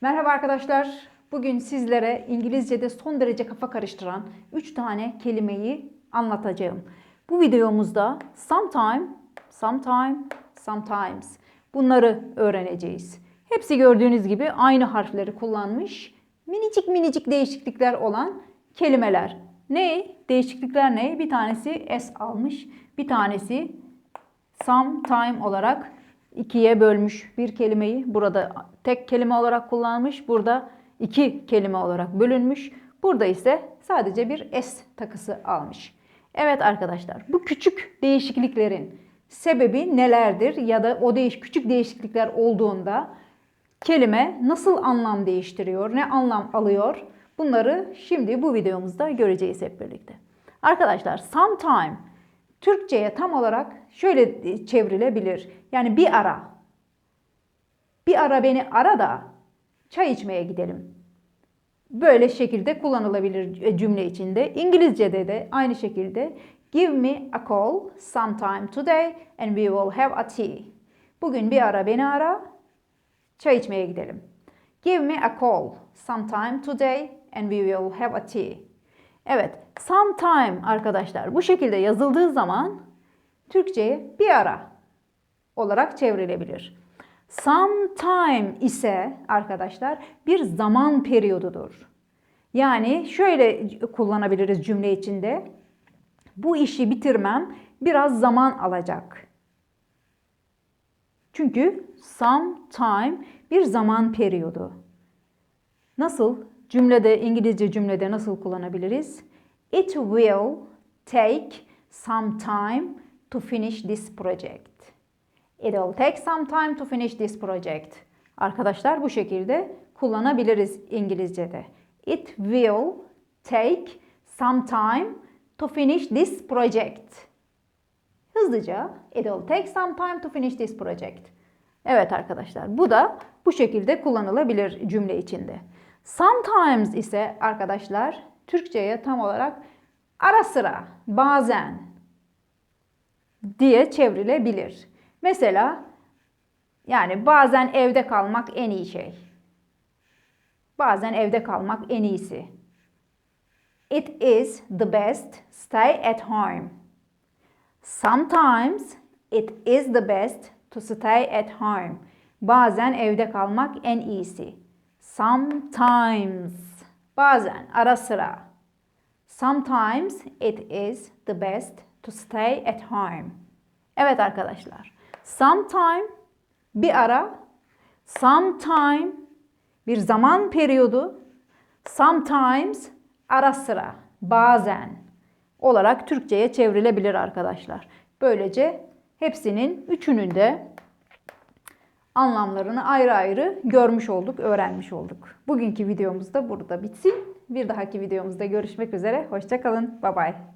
Merhaba arkadaşlar. Bugün sizlere İngilizce'de son derece kafa karıştıran 3 tane kelimeyi anlatacağım. Bu videomuzda sometime, sometime, sometimes bunları öğreneceğiz. Hepsi gördüğünüz gibi aynı harfleri kullanmış, minicik minicik değişiklikler olan kelimeler. Ne? Değişiklikler ne? Bir tanesi s almış, bir tanesi sometime olarak ikiye bölmüş bir kelimeyi. Burada tek kelime olarak kullanmış. Burada iki kelime olarak bölünmüş. Burada ise sadece bir s takısı almış. Evet arkadaşlar bu küçük değişikliklerin sebebi nelerdir ya da o değiş küçük değişiklikler olduğunda kelime nasıl anlam değiştiriyor, ne anlam alıyor? Bunları şimdi bu videomuzda göreceğiz hep birlikte. Arkadaşlar sometime Türkçe'ye tam olarak şöyle çevrilebilir. Yani bir ara. Bir ara beni ara da çay içmeye gidelim. Böyle şekilde kullanılabilir cümle içinde. İngilizce'de de aynı şekilde give me a call sometime today and we will have a tea. Bugün bir ara beni ara, çay içmeye gidelim. Give me a call sometime today and we will have a tea. Evet, sometime arkadaşlar bu şekilde yazıldığı zaman Türkçe'ye bir ara olarak çevrilebilir. Sometime ise arkadaşlar bir zaman periyodudur. Yani şöyle kullanabiliriz cümle içinde. Bu işi bitirmem biraz zaman alacak. Çünkü sometime bir zaman periyodu. Nasıl? Cümlede, İngilizce cümlede nasıl kullanabiliriz? It will take some time to finish this project. It will take some time to finish this project. Arkadaşlar bu şekilde kullanabiliriz İngilizce'de. It will take some time to finish this project. Hızlıca it will take some time to finish this project. Evet arkadaşlar bu da bu şekilde kullanılabilir cümle içinde. Sometimes ise arkadaşlar Türkçe'ye tam olarak ara sıra, bazen diye çevrilebilir. Mesela yani bazen evde kalmak en iyi şey. Bazen evde kalmak en iyisi. It is the best stay at home. Sometimes it is the best to stay at home. Bazen evde kalmak en iyisi. Sometimes. Bazen, ara sıra. Sometimes it is the best to stay at home. Evet arkadaşlar. Sometime bir ara, sometime bir zaman periyodu, sometimes ara sıra, bazen olarak Türkçe'ye çevrilebilir arkadaşlar. Böylece hepsinin üçünün de anlamlarını ayrı ayrı görmüş olduk, öğrenmiş olduk. Bugünkü videomuz da burada bitsin. Bir dahaki videomuzda görüşmek üzere. Hoşçakalın. Bye bye.